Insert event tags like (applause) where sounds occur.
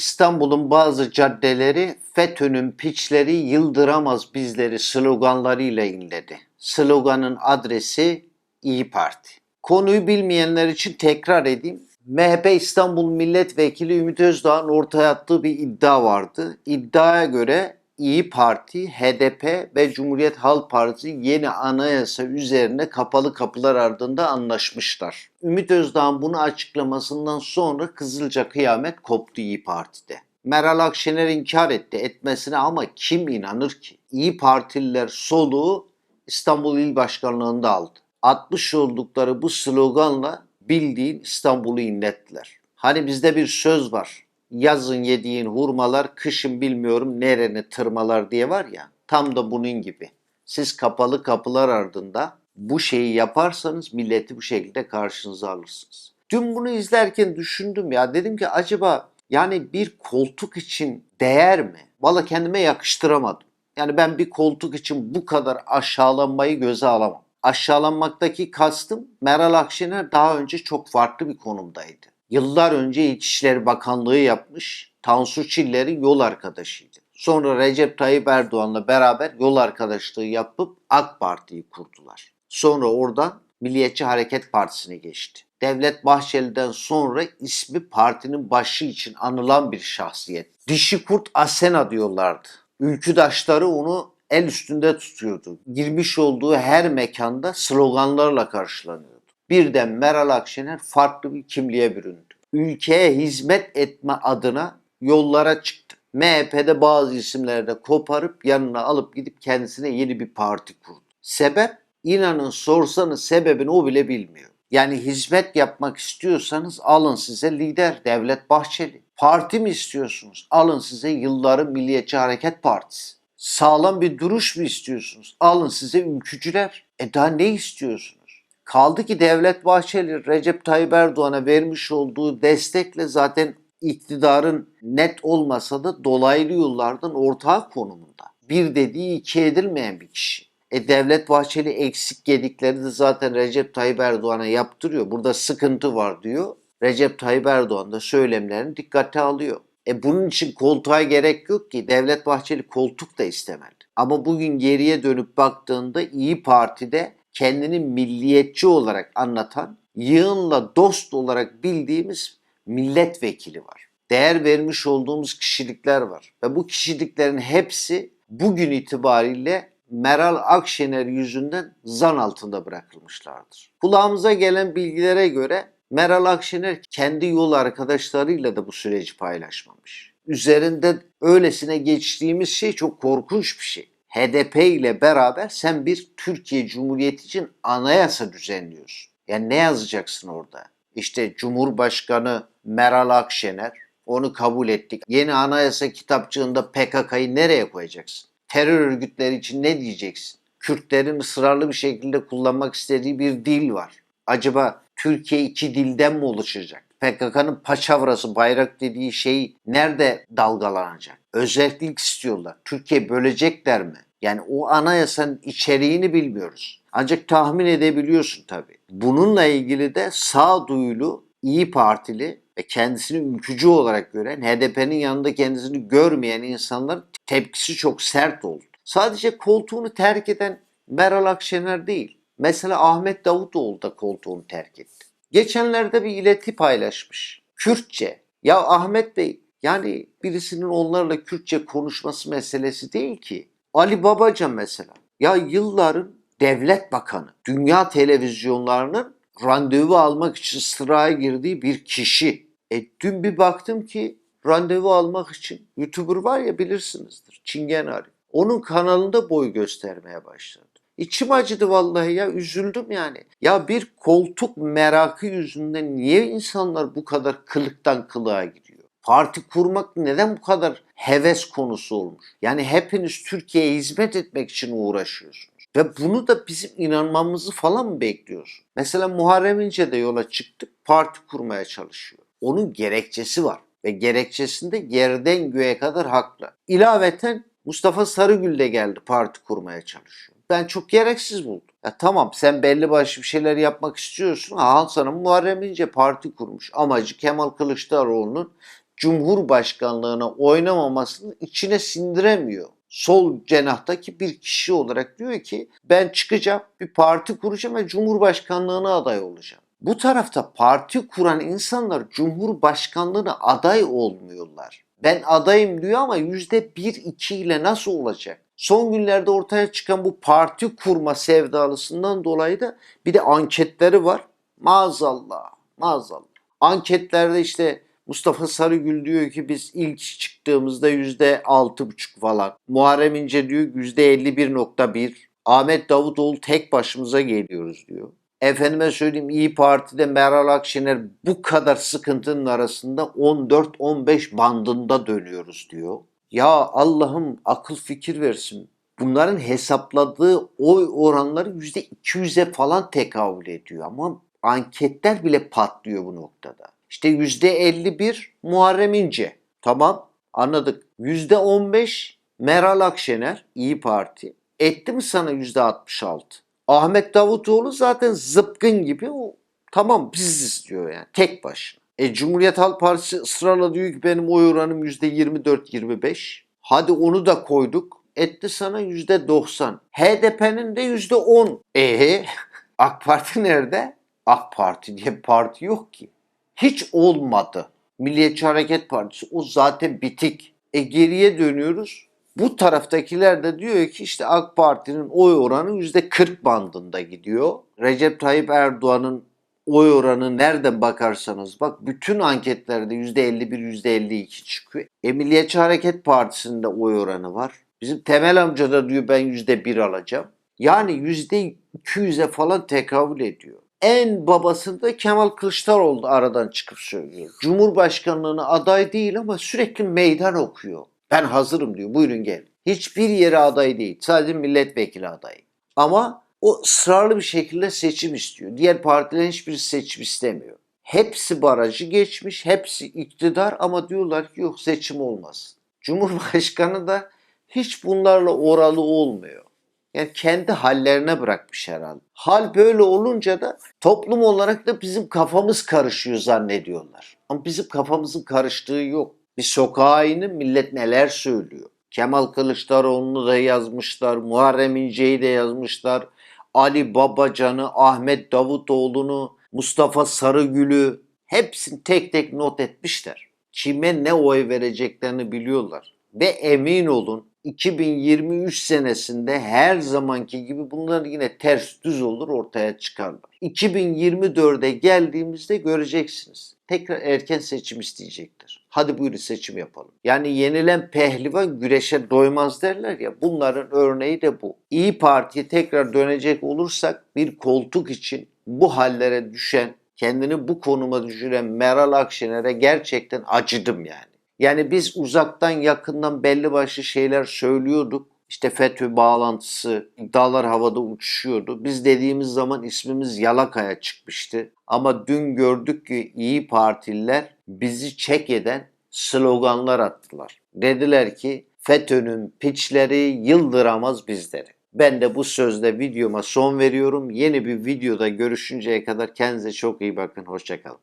İstanbul'un bazı caddeleri FETÖ'nün piçleri yıldıramaz bizleri sloganlarıyla inledi. Sloganın adresi İyi Parti. Konuyu bilmeyenler için tekrar edeyim. MHP İstanbul Milletvekili Ümit Özdağ'ın ortaya attığı bir iddia vardı. İddiaya göre İyi Parti, HDP ve Cumhuriyet Halk Partisi yeni anayasa üzerine kapalı kapılar ardında anlaşmışlar. Ümit Özdağ'ın bunu açıklamasından sonra Kızılca kıyamet koptu İyi Parti'de. Meral Akşener inkar etti etmesine ama kim inanır ki? İyi Partililer soluğu İstanbul İl Başkanlığı'nda aldı. Atmış oldukları bu sloganla bildiğin İstanbul'u inlettiler. Hani bizde bir söz var. Yazın yediğin hurmalar, kışın bilmiyorum nereni tırmalar diye var ya. Tam da bunun gibi. Siz kapalı kapılar ardında bu şeyi yaparsanız milleti bu şekilde karşınıza alırsınız. Dün bunu izlerken düşündüm ya dedim ki acaba yani bir koltuk için değer mi? Valla kendime yakıştıramadım. Yani ben bir koltuk için bu kadar aşağılanmayı göze alamam. Aşağılanmaktaki kastım Meral Akşener daha önce çok farklı bir konumdaydı. Yıllar önce İçişleri Bakanlığı yapmış, Tansu Çiller'in yol arkadaşıydı. Sonra Recep Tayyip Erdoğan'la beraber yol arkadaşlığı yapıp AK Parti'yi kurdular. Sonra oradan Milliyetçi Hareket Partisi'ne geçti. Devlet Bahçeli'den sonra ismi partinin başı için anılan bir şahsiyet. Dişi kurt Asena diyorlardı. Ülküdaşları onu el üstünde tutuyordu. Girmiş olduğu her mekanda sloganlarla karşılanıyordu. Birden Meral Akşener farklı bir kimliğe büründü. Ülkeye hizmet etme adına yollara çıktı. MHP'de bazı isimleri de koparıp yanına alıp gidip kendisine yeni bir parti kurdu. Sebep? İnanın sorsanız sebebini o bile bilmiyor. Yani hizmet yapmak istiyorsanız alın size lider Devlet Bahçeli. Parti mi istiyorsunuz? Alın size yılların Milliyetçi Hareket Partisi. Sağlam bir duruş mu istiyorsunuz? Alın size ülkücüler. E daha ne istiyorsunuz? Kaldı ki Devlet Bahçeli Recep Tayyip Erdoğan'a vermiş olduğu destekle zaten iktidarın net olmasa da dolaylı yollardan ortağı konumunda. Bir dediği iki edilmeyen bir kişi. E Devlet Bahçeli eksik gedikleri de zaten Recep Tayyip Erdoğan'a yaptırıyor. Burada sıkıntı var diyor. Recep Tayyip Erdoğan da söylemlerini dikkate alıyor. E bunun için koltuğa gerek yok ki. Devlet Bahçeli koltuk da istemedi. Ama bugün geriye dönüp baktığında İyi Parti'de kendini milliyetçi olarak anlatan, yığınla dost olarak bildiğimiz milletvekili var. Değer vermiş olduğumuz kişilikler var. Ve bu kişiliklerin hepsi bugün itibariyle Meral Akşener yüzünden zan altında bırakılmışlardır. Kulağımıza gelen bilgilere göre Meral Akşener kendi yol arkadaşlarıyla da bu süreci paylaşmamış. Üzerinde öylesine geçtiğimiz şey çok korkunç bir şey. HDP ile beraber sen bir Türkiye Cumhuriyeti için anayasa düzenliyorsun. Yani ne yazacaksın orada? İşte Cumhurbaşkanı Meral Akşener onu kabul ettik. Yeni anayasa kitapçığında PKK'yı nereye koyacaksın? Terör örgütleri için ne diyeceksin? Kürtlerin ısrarlı bir şekilde kullanmak istediği bir dil var. Acaba Türkiye iki dilden mi oluşacak? PKK'nın paçavrası bayrak dediği şey nerede dalgalanacak? Özellik istiyorlar. Türkiye bölecekler mi? Yani o anayasanın içeriğini bilmiyoruz. Ancak tahmin edebiliyorsun tabii. Bununla ilgili de sağduyulu, iyi Partili ve kendisini ülkücü olarak gören, HDP'nin yanında kendisini görmeyen insanların tepkisi çok sert oldu. Sadece koltuğunu terk eden Meral Akşener değil. Mesela Ahmet Davutoğlu da koltuğunu terk etti. Geçenlerde bir ileti paylaşmış. Kürtçe. Ya Ahmet Bey yani birisinin onlarla Kürtçe konuşması meselesi değil ki. Ali Babacan mesela. Ya yılların devlet bakanı. Dünya televizyonlarının randevu almak için sıraya girdiği bir kişi. E dün bir baktım ki randevu almak için YouTuber var ya bilirsinizdir. Çingen Arif. Onun kanalında boy göstermeye başladı. İçim acıdı vallahi ya üzüldüm yani. Ya bir koltuk merakı yüzünden niye insanlar bu kadar kılıktan kılığa gidiyor? Parti kurmak neden bu kadar heves konusu olmuş? Yani hepiniz Türkiye'ye hizmet etmek için uğraşıyorsunuz. Ve bunu da bizim inanmamızı falan mı bekliyorsun? Mesela Muharrem İnce de yola çıktık parti kurmaya çalışıyor. Onun gerekçesi var ve gerekçesinde yerden göğe kadar haklı. İlaveten Mustafa Sarıgül de geldi parti kurmaya çalışıyor. Ben çok gereksiz buldum. Ya tamam sen belli başlı bir şeyler yapmak istiyorsun. Ha sana Muharrem İnce parti kurmuş. Amacı Kemal Kılıçdaroğlu'nun Cumhurbaşkanlığına oynamamasını içine sindiremiyor. Sol cenahtaki bir kişi olarak diyor ki ben çıkacağım bir parti kuracağım ve Cumhurbaşkanlığına aday olacağım. Bu tarafta parti kuran insanlar Cumhurbaşkanlığına aday olmuyorlar. Ben adayım diyor ama yüzde bir iki ile nasıl olacak? Son günlerde ortaya çıkan bu parti kurma sevdalısından dolayı da bir de anketleri var. Maazallah, maazallah. Anketlerde işte Mustafa Sarıgül diyor ki biz ilk çıktığımızda yüzde altı buçuk falan. Muharrem İnce diyor yüzde elli bir nokta bir. Ahmet Davutoğlu tek başımıza geliyoruz diyor. Efendime söyleyeyim İyi Parti'de Meral Akşener bu kadar sıkıntının arasında 14-15 bandında dönüyoruz diyor. Ya Allah'ım akıl fikir versin. Bunların hesapladığı oy oranları %200'e falan tekabül ediyor ama anketler bile patlıyor bu noktada. İşte %51 Muharrem İnce. Tamam anladık. %15 Meral Akşener İyi Parti. Etti mi sana %66? Ahmet Davutoğlu zaten zıpkın gibi o tamam biziz diyor yani tek başına. E Cumhuriyet Halk Partisi ısrarla diyor ki benim oy oranım %24-25. Hadi onu da koyduk. Etti sana %90. HDP'nin de %10. E (laughs) AK Parti nerede? AK Parti diye bir parti yok ki. Hiç olmadı. Milliyetçi Hareket Partisi o zaten bitik. E geriye dönüyoruz. Bu taraftakiler de diyor ki işte AK Parti'nin oy oranı %40 bandında gidiyor. Recep Tayyip Erdoğan'ın oy oranı nereden bakarsanız bak bütün anketlerde %51 %52 çıkıyor. E Milliyetçi Hareket Partisi'nde oy oranı var. Bizim Temel amca da diyor ben %1 alacağım. Yani %200'e falan tekabül ediyor. En babasında Kemal Kılıçdaroğlu da aradan çıkıp söylüyor. Cumhurbaşkanlığına aday değil ama sürekli meydan okuyor. Ben hazırım diyor. Buyurun gel. Hiçbir yere aday değil. Sadece milletvekili adayı. Ama o ısrarlı bir şekilde seçim istiyor. Diğer partilerin hiçbirisi seçim istemiyor. Hepsi barajı geçmiş, hepsi iktidar ama diyorlar ki yok seçim olmaz. Cumhurbaşkanı da hiç bunlarla oralı olmuyor. Yani kendi hallerine bırakmış herhalde. Hal böyle olunca da toplum olarak da bizim kafamız karışıyor zannediyorlar. Ama bizim kafamızın karıştığı yok. Bir sokağa inin millet neler söylüyor. Kemal Kılıçdaroğlu'nu da yazmışlar, Muharrem İnce'yi de yazmışlar. Ali Babacan'ı, Ahmet Davutoğlu'nu, Mustafa Sarıgül'ü hepsini tek tek not etmişler. Kime ne oy vereceklerini biliyorlar. Ve emin olun 2023 senesinde her zamanki gibi bunlar yine ters düz olur ortaya çıkarlar. 2024'e geldiğimizde göreceksiniz. Tekrar erken seçim isteyecektir. Hadi buyurun seçim yapalım. Yani yenilen pehlivan güreşe doymaz derler ya. Bunların örneği de bu. İyi Parti'ye tekrar dönecek olursak bir koltuk için bu hallere düşen, kendini bu konuma düşüren Meral Akşener'e gerçekten acıdım yani. Yani biz uzaktan yakından belli başlı şeyler söylüyorduk. İşte FETÖ bağlantısı, iddialar havada uçuşuyordu. Biz dediğimiz zaman ismimiz yalakaya çıkmıştı. Ama dün gördük ki iyi Partililer bizi çek eden sloganlar attılar. Dediler ki FETÖ'nün piçleri yıldıramaz bizleri. Ben de bu sözle videoma son veriyorum. Yeni bir videoda görüşünceye kadar kendinize çok iyi bakın. Hoşçakalın.